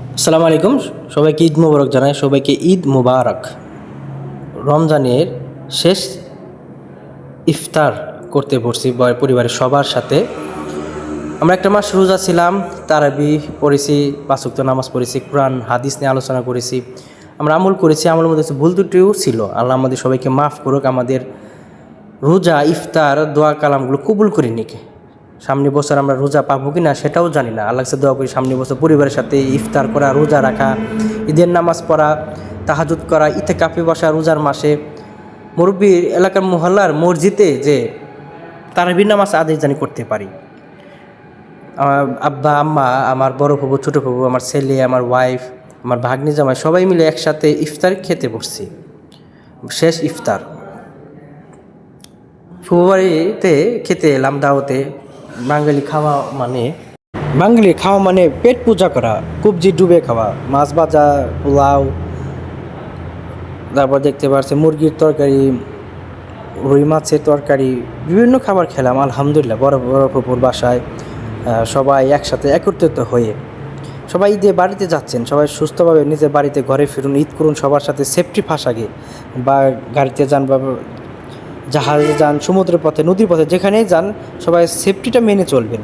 আসসালামু আলাইকুম। সবাইকে ঈদ মোবারক জানাই। সবাইকে ঈদ মোবারক। রমজানের শেষ ইফতার করতে পড়ছি পরিবারের সবার সাথে। আমরা একটা মাস রোজা ছিলাম, তারাবি পড়েছি পাঁচুক্ত নামাজ পড়েছি, কোরআন, হাদিস নিয়ে আলোচনা করেছি। আমরা আমল করেছি, আমলের মধ্যে ভুল ত্রুটিও ছিল। আল্লাহ আমাদের সবাইকে মাফ করুক, আমাদের রোজা, ইফতার, দোয়া, কালামগুলো কবুল করে নিকে। সামনে বছর আমরা রোজা পাবো কি না সেটাও জানি না। আল্লাহ দোয়া করি, সামনে বছর পরিবারের সাথে ইফতার করা, রোজা রাখা, ঈদের নামাজ পড়া তাহাজুদ করা ইতে কাপে বসা, রোজার মাসে মুরব্বীর এলাকার মহল্লার মসজিদে যে তারাবির নামাজ আদেশ জানি করতে পারি। আমার আব্বা, আম্মা, আমার বড় ফুবু ছোটো ফুবু আমার ছেলে, আমার ওয়াইফ আমার ভাগ্নি, জামাই সবাই মিলে একসাথে ইফতার খেতে বসছি। শেষ ইফতার। ফুবাড়িতে খেতে এলাম দাওতে বাঙালি খাওয়া মানে বাঙালি খাওয়া মানে পেট পূজা করা, কবজি ডুবে খাওয়া, মাছ ভাজা, পোলাও, তারপর দেখতে পাচ্ছি মুরগির তরকারি, রুই মাছের তরকারি, বিভিন্ন খাবার খেলাম, আলহামদুলিল্লাহ, বড় বড় ফুপুর বাসায় সবাই একসাথে একত্রিত হয়ে, সবাই ঈদে বাড়িতে যাচ্ছেন, সবাই সুস্থভাবে নিজের বাড়িতে ঘরে ফিরুন, ঈদ করুন, সবার সাথে সেফটি ফাঁস আগে, বা গাড়িতে যান বা জাহাজে যান সমুদ্রের পথে নদীর পথে যেখানেই যান সবাই সেফটিটা মেনে চলবেন।